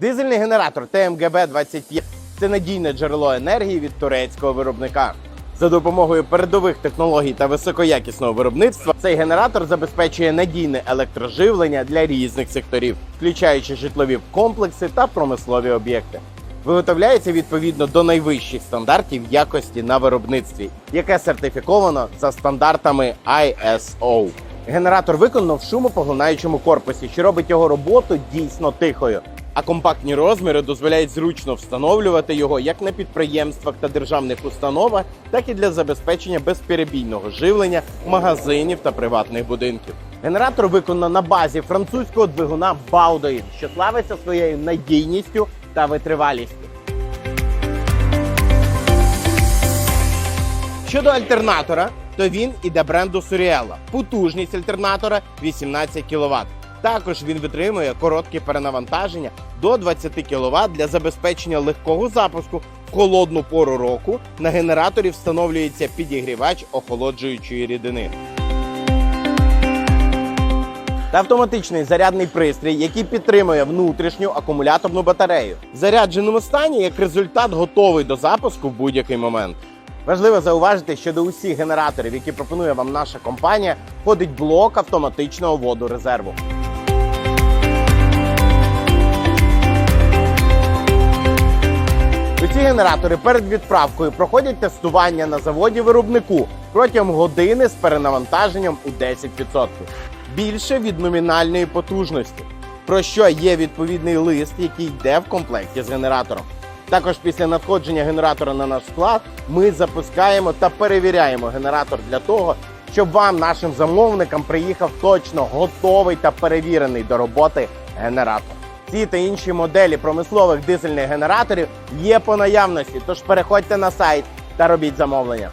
Дизельний генератор ТМГБ-25 – це надійне джерело енергії від турецького виробника. За допомогою передових технологій та високоякісного виробництва цей генератор забезпечує надійне електроживлення для різних секторів, включаючи житлові комплекси та промислові об'єкти. Виготовляється відповідно до найвищих стандартів якості на виробництві, яке сертифіковано за стандартами ISO. Генератор виконано в шумопоглинаючому корпусі, що робить його роботу дійсно тихою. А компактні розміри дозволяють зручно встановлювати його як на підприємствах та державних установах, так і для забезпечення безперебійного живлення магазинів та приватних будинків. Генератор виконано на базі французького двигуна Baudouin, що славиться своєю надійністю та витривалістю. Щодо альтернатора, то він іде бренду Suriella. Потужність альтернатора 18 кВт. Також він витримує короткі перенавантаження до 20 кВт для забезпечення легкого запуску в холодну пору року. На генераторі встановлюється підігрівач охолоджуючої рідини. Та автоматичний зарядний пристрій, який підтримує внутрішню акумуляторну батарею. В зарядженому стані, як результат, готовий до запуску в будь-який момент. Важливо зауважити, що до усіх генераторів, які пропонує вам наша компанія, входить блок автоматичного водорезерву. Усі генератори перед відправкою проходять тестування на заводі виробнику протягом години з перенавантаженням у 10%. Більше від номінальної потужності, про що є відповідний лист, який йде в комплекті з генератором. Також після надходження генератора на наш склад ми запускаємо та перевіряємо генератор для того, щоб вам, нашим замовникам, приїхав точно готовий та перевірений до роботи генератор. Ці та інші моделі промислових дизельних генераторів є по наявності, тож переходьте на сайт та робіть замовлення.